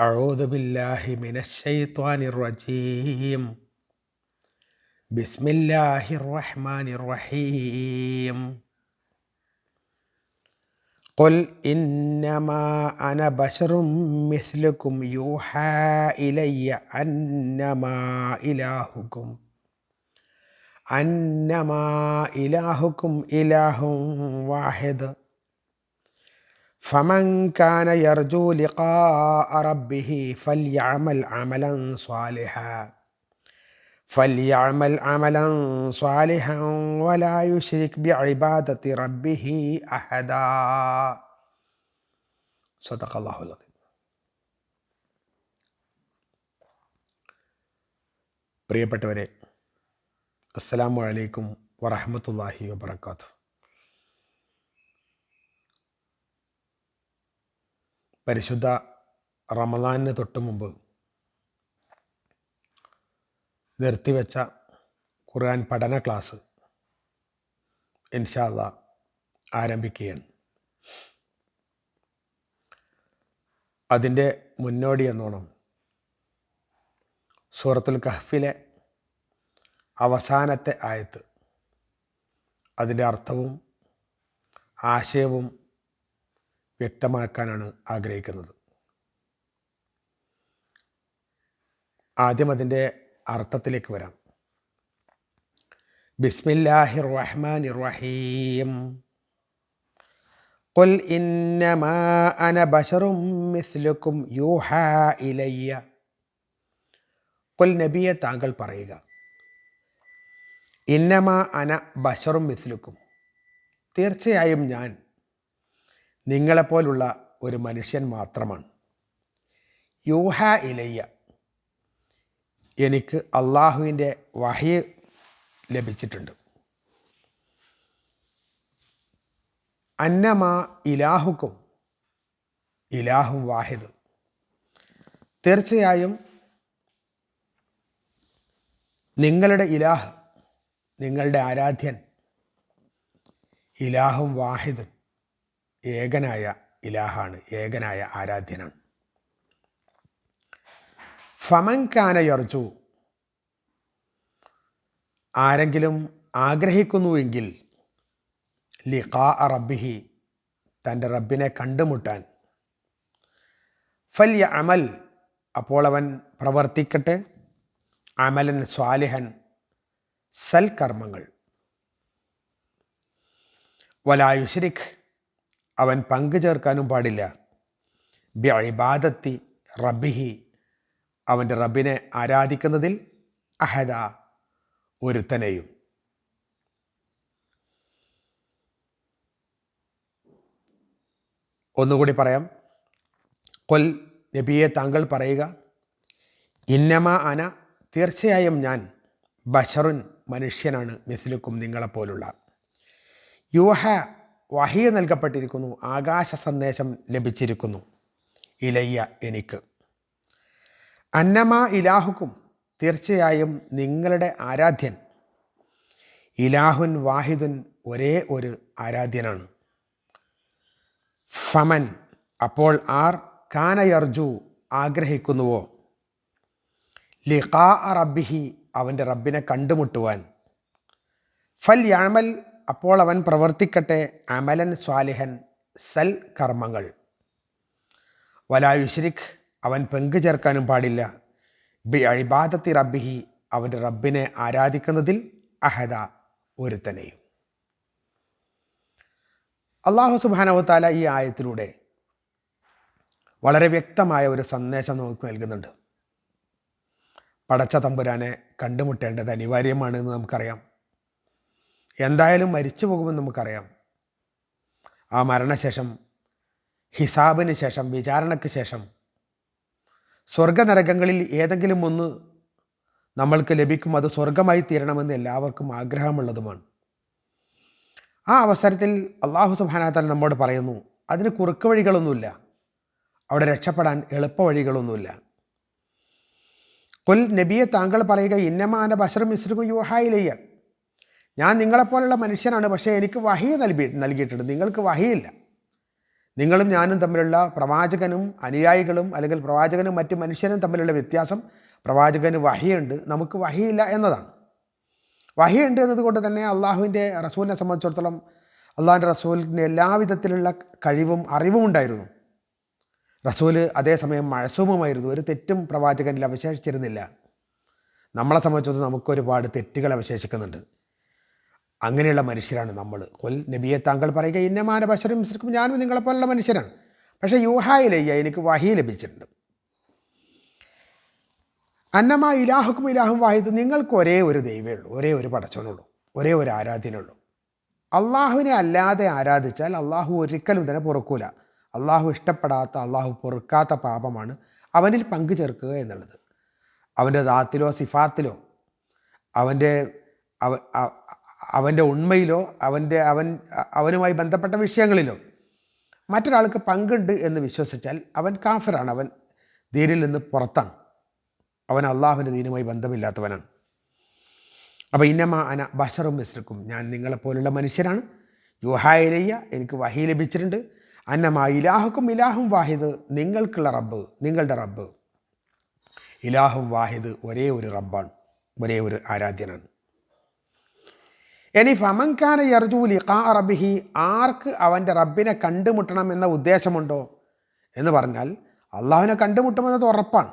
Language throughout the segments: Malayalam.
أعوذ بالله من الشيطان الرجيم بسم الله الرحمن الرحيم قل إنما أنا بشر مثلكم يوحى إلي أنما إلهكم أنما إلهكم إله واحد فمن كان يرجو لقاء ربه فليعمل عملا صالحا فليعمل عملا صالحا ولا يشرك بعبادة ربه أحدا صدق الله العظيم പ്രിയപ്പെട്ടവരെ അസ്സലാമു അലൈക്കും വറഹമത്തല്ലാഹി വബർക്കാത്തു പരിശുദ്ധ റമദാനിന് തൊട്ട് മുമ്പ് നിർത്തിവെച്ച ഖുർആൻ പഠന ക്ലാസ് ഇൻഷാല്ല ആരംഭിക്കുകയാണ്. അതിന്റെ മുന്നോടി എന്നോണം സൂറത്തുൽ കഹ്ഫിലെ അവസാനത്തെ ആയത്ത്. അതിന്റെ അർത്ഥവും ആശയവും വ്യക്തമാക്കാനാണ് ആഗ്രഹിക്കുന്നത് ആദ്യം അതിൻ്റെ അർത്ഥത്തിലേക്ക് വരാം ബിസ്മില്ലാഹി റഹ്മാൻ റഹീം قل إنما أنا بشر مثلكم يوحى إلي قل നബിയെ താങ്കൾ പറയുക ഇന്നമ അന ബഷറും മിസ്ലുക്കും തീർച്ചയായും ഞാൻ നിങ്ങളെപ്പോലുള്ള ഒരു മനുഷ്യൻ മാത്രമാണ്. യൂഹ ഇലയ്യ എനിക്ക് അള്ളാഹുവിന്റെ വഹയ ലഭിച്ചിട്ടുണ്ട്. അന്നമാ ഇലാഹുക്കും ഇലാഹും വാഹിദ്. തീർച്ചയായും നിങ്ങളുടെ ഇലാഹ് നിങ്ങളുടെ ആരാധ്യൻ ഇലാഹും വാഹിദും. ഏകനായ ഇലാഹാണ് ഏകനായ ആരാധ്യനാണ്. ഫമൻകാന യർജു ആരെങ്കിലും ആഗ്രഹിക്കുന്നുവെങ്കിൽ ലിഖാ റബ്ബിഹി തന്റെ റബ്ബിനെ കണ്ടുമുട്ടാൻ. ഫല്യ അമൽ അപ്പോൾ അവൻ പ്രവർത്തിക്കട്ടെ. അമലൻ സ്വാലിഹൻ സൽകർമ്മങ്ങൾ. വലായുശ്രിഖ് അവൻ പങ്കു ചേർക്കാനും പാടില്ല. ബി ഇബാദത്തി റബിഹി അവന്റെ റബ്ബിനെ ആരാധിക്കുന്നതിൽ അഹദ ഒരുത്തനെയും. ഒന്നുകൂടി പറയാം. കൊൽ നബിയെ താങ്കൾ പറയുക ഇന്നമ അന തീർച്ചയായും ഞാൻ ബഷറുൻ മനുഷ്യനാണ് മിസ്ലുക്കും നിങ്ങളെപ്പോലുള്ള. യൂഹ വഹിയ നൽകപ്പെട്ടിരിക്കുന്നു. ആകാശ സന്ദേശം ലഭിച്ചിരിക്കുന്നു. ഇലയ്യ എനിക്ക്. അന്നമ ഇലാഹുക്കും തീർച്ചയായും നിങ്ങളുടെ ആരാധ്യൻ. ഇലാഹുൻ വാഹിദുൻ ഒരേ ഒരു ആരാധ്യനാണ്. ഫമൻ അപ്പോൾ ആർ കാനയർജു ആഗ്രഹിക്കുന്നുവോ? ലിഖാ റബ്ബിഹി അവന്റെ റബ്ബിനെ കണ്ടുമുട്ടുവാൻ. ഫൽ യാമൽ അപ്പോൾ അവൻ പ്രവർത്തിക്കട്ടെ അമലൻ സ്വാലിഹൻ സൽ കർമ്മങ്ങൾ. വലായുശ്രിഖ് അവൻ പങ്കു ചേർക്കാനും പാടില്ല. ബി അഴിബാദത്തി റബ്ബിഹി അവന്റെ റബ്ബിനെ ആരാധിക്കുന്നതിൽ അഹദ ഒരുത്തനെയും. അള്ളാഹു സുബാനവത്താല ഈ ആയത്തിലൂടെ വളരെ വ്യക്തമായ ഒരു സന്ദേശം നമുക്ക് നൽകുന്നുണ്ട്. പടച്ച തമ്പുരാനെ കണ്ടുമുട്ടേണ്ടത് അനിവാര്യമാണ് എന്ന് നമുക്കറിയാം. എന്തായാലും മരിച്ചു പോകുമെന്ന് നമുക്കറിയാം. ആ മരണശേഷം ഹിസാബിന് ശേഷം വിചാരണയ്ക്ക് ശേഷം സ്വർഗനരകങ്ങളിൽ ഏതെങ്കിലും ഒന്ന് നമ്മൾക്ക് ലഭിക്കും അത് സ്വർഗമായി തീരണമെന്ന് എല്ലാവർക്കും ആഗ്രഹമുള്ളതുമാണ്. ആ അവസരത്തിൽ അള്ളാഹു സുബാനാത്താൽ നമ്മോട് പറയുന്നു അതിന് കുറുക്ക് വഴികളൊന്നുമില്ല. അവിടെ രക്ഷപ്പെടാൻ എളുപ്പ വഴികളൊന്നുമില്ല. കൊൽ നബിയെ താങ്കൾ പറയുക ഇന്നമാന ബഷർ മിസ്രുക്കും യുഹായിലയ്യ ഞാൻ നിങ്ങളെപ്പോലുള്ള മനുഷ്യനാണ് പക്ഷേ എനിക്ക് വഹി നൽകി നൽകിയിട്ടുണ്ട്. നിങ്ങൾക്ക് വഹിയില്ല. നിങ്ങളും ഞാനും തമ്മിലുള്ള പ്രവാചകനും അനുയായികളും അല്ലെങ്കിൽ പ്രവാചകനും മറ്റ് മനുഷ്യനും തമ്മിലുള്ള വ്യത്യാസം പ്രവാചകന് വഹിയുണ്ട്. നമുക്ക് വഹിയില്ല എന്നതാണ്. വഹിയുണ്ട് എന്നതുകൊണ്ട് തന്നെ അള്ളാഹുവിന്റെ റസൂലിനെ സംബന്ധിച്ചിടത്തോളം അള്ളാഹിന്റെ റസൂലിന് എല്ലാവിധത്തിലുള്ള കഴിവും അറിവും ഉണ്ടായിരുന്നു. റസൂൽ അതേസമയം മഴസൂമുമായിരുന്നു. ഒരു തെറ്റും പ്രവാചകനിൽ അവശേഷിച്ചിരുന്നില്ല. നമ്മളെ സംബന്ധിച്ചിടത്തോളം നമുക്കൊരുപാട് തെറ്റുകൾ അവശേഷിക്കുന്നുണ്ട്. അങ്ങനെയുള്ള മനുഷ്യരാണ് നമ്മൾ. കൊൽ നബിയെ താങ്കൾ പറയുക ഇന്നമാന ബഷറും മിസ്രിക്കും ഞാനും നിങ്ങളെപ്പോലുള്ള മനുഷ്യരാണ്. പക്ഷേ യൂഹായിലയ്യ എനിക്ക് വഹി ലഭിച്ചിട്ടുണ്ട്. അന്നമ ഇലാഹുക്കും ഇലാഹും വാഹിദ് നിങ്ങൾക്ക് ഒരേ ഒരു ദൈവമേ ഉള്ളൂ ഒരേ ഒരു പടച്ചവനുള്ളൂ ഒരേ ഒരു ആരാധ്യനുള്ളൂ. അള്ളാഹുവിനെ അല്ലാതെ ആരാധിച്ചാൽ അള്ളാഹു ഒരിക്കലും തന്നെ പൊറുക്കൂല. അള്ളാഹു ഇഷ്ടപ്പെടാത്ത അള്ളാഹു പൊറുക്കാത്ത പാപമാണ് അവനിൽ പങ്കു ചേർക്കുക എന്നുള്ളത്. അവന്റെ ദാത്തിലോ സിഫാത്തിലോ അവന്റെ അവന്റെ ഉണ്മയിലോ അവന്റെ അവൻ അവനുമായി ബന്ധപ്പെട്ട വിഷയങ്ങളിലോ മറ്റൊരാൾക്ക് പങ്കുണ്ട് എന്ന് വിശ്വസിച്ചാൽ അവൻ കാഫിറാണ്. അവൻ ദീനിൽ നിന്ന് പുറത്താണ്. അവൻ അള്ളാഹുവിന്റെ ദീനുമായി ബന്ധമില്ലാത്തവനാണ്. അപ്പോൾ ഇന്നമ അന ബഷറും മിസ്രിക്കും ഞാൻ നിങ്ങളെപ്പോലുള്ള മനുഷ്യരാണ്. യുഹായിലയ്യ എനിക്ക് വഹി ലഭിച്ചിട്ടുണ്ട്. അന്നമ ഇലാഹുക്കും ഇലാഹും വാഹിദ് നിങ്ങൾക്കുള്ള റബ്ബ് നിങ്ങളുടെ റബ്ബ്. ഇലാഹും വാഹിദ് ഒരേ ഒരു റബ്ബാണ് ഒരേ ഒരു ആരാധ്യനാണ്. ഇനി ഫമൻഖാന യർജു ലിഖാ റബ്ബിഹി ആർക്ക് അവന്റെ റബ്ബിനെ കണ്ടുമുട്ടണം എന്ന ഉദ്ദേശമുണ്ടോ എന്ന് പറഞ്ഞാൽ അള്ളാഹുവിനെ കണ്ടുമുട്ടുമെന്നത് ഉറപ്പാണ്.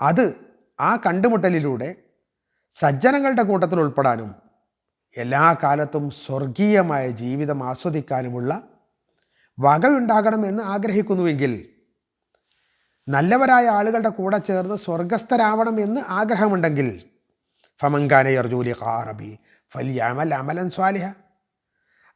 അത് ആ കണ്ടുമുട്ടലിലൂടെ സജ്ജനങ്ങളുടെ കൂട്ടത്തിൽ ഉൾപ്പെടാനും എല്ലാ കാലത്തും സ്വർഗീയമായ ജീവിതം ആസ്വദിക്കാനുമുള്ള വകയുണ്ടാകണമെന്ന് ആഗ്രഹിക്കുന്നുവെങ്കിൽ നല്ലവരായ ആളുകളുടെ കൂടെ ചേർന്ന് സ്വർഗസ്ഥരാവണമെന്ന് ആഗ്രഹമുണ്ടെങ്കിൽ ഫമങ്കാന യർജൂലി ഫലിയമൽ അമലൻ സ്വാലിഹ.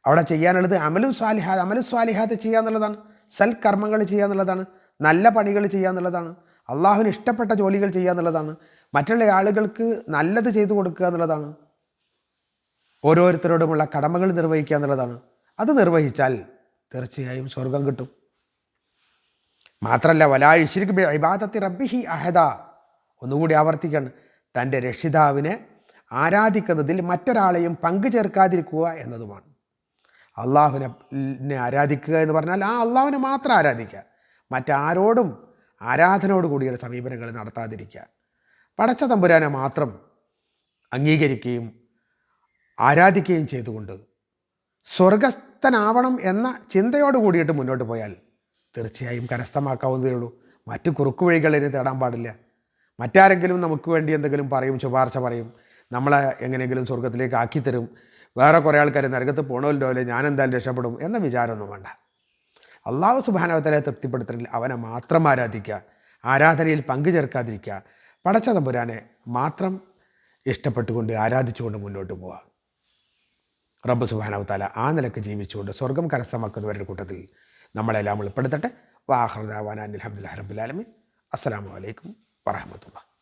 അവിടെ ചെയ്യാനുള്ളത് അമലും സ്വാലിഹ അമലും സ്വാലിഹാത്ത് ചെയ്യുക എന്നുള്ളതാണ്. സൽക്കർമ്മങ്ങൾ ചെയ്യുക എന്നുള്ളതാണ്. നല്ല പണികൾ ചെയ്യുക എന്നുള്ളതാണ്. അള്ളാഹുവിന് ഇഷ്ടപ്പെട്ട ജോലികൾ ചെയ്യുക എന്നുള്ളതാണ്. മറ്റുള്ള ആളുകൾക്ക് നല്ലത് ചെയ്തു കൊടുക്കുക എന്നുള്ളതാണ്. ഓരോരുത്തരോടുമുള്ള കടമകൾ നിർവഹിക്കുക എന്നുള്ളതാണ്. അത് നിർവഹിച്ചാൽ തീർച്ചയായും സ്വർഗം കിട്ടും. മാത്രമല്ല വലായുശ്രിക് ഇബാദത്തി റബ്ബിഹി അഹദ. ഒന്നുകൂടി ആവർത്തിക്കണം. തന്റെ രക്ഷിതാവിനെ ആരാധിക്കുന്നതിൽ മറ്റൊരാളെയും പങ്കു ചേർക്കാതിരിക്കുക എന്നതുമാണ്. അള്ളാഹുവിനെ ആരാധിക്കുക എന്ന് പറഞ്ഞാൽ ആ അള്ളാഹുവിനെ മാത്രം ആരാധിക്കുക. മറ്റാരോടും ആരാധനയോട് കൂടിയുള്ള സമീപനങ്ങൾ നടത്താതിരിക്കുക. പടച്ച തമ്പുരാനെ മാത്രം അംഗീകരിക്കുകയും ആരാധിക്കുകയും ചെയ്തുകൊണ്ട് സ്വർഗസ്ഥനാവണം എന്ന ചിന്തയോട് കൂടിയിട്ട് മുന്നോട്ട് പോയാൽ തീർച്ചയായും കരസ്ഥമാക്കാവുന്നതേ ഉള്ളൂ. മറ്റ് കുറുക്കുവഴികൾ ഇനി തേടാൻ പാടില്ല. മറ്റാരെങ്കിലും നമുക്ക് വേണ്ടി എന്തെങ്കിലും പറയും ശുപാർശ പറയും. നമ്മളെ എങ്ങനെയെങ്കിലും സ്വർഗത്തിലേക്ക് ആക്കിത്തരും. വേറെ കുറേ ആൾക്കാർ നരകത്ത് പോകണമല്ലോ അല്ലേ? ഞാൻ എന്തായാലും രക്ഷപ്പെടും എന്ന വിചാരമൊന്നും വേണ്ട. അള്ളാഹു സുബാനവത്തലെ തൃപ്തിപ്പെടുത്തണമെങ്കിൽ അവനെ മാത്രം ആരാധിക്കുക. ആരാധനയിൽ പങ്കു ചേർക്കാതിരിക്കുക. പടച്ച തമ്പുരാനെ മാത്രം ഇഷ്ടപ്പെട്ടുകൊണ്ട് ആരാധിച്ചുകൊണ്ട് മുന്നോട്ട് പോവുക. റബ്ബ് സുബാനവത്താല ആ നിലയ്ക്ക് ജീവിച്ചുകൊണ്ട് സ്വർഗം കരസ്ഥമാക്കുന്നവരുടെ കൂട്ടത്തിൽ നമ്മളെല്ലാം ഉൾപ്പെടുത്തട്ടെ. വാഹൃദാവാൻ അലഹമുല്ലാ റബ്ബുലാലമി അസ്സാം വലൈക്കും വറഹമത്തുള്ള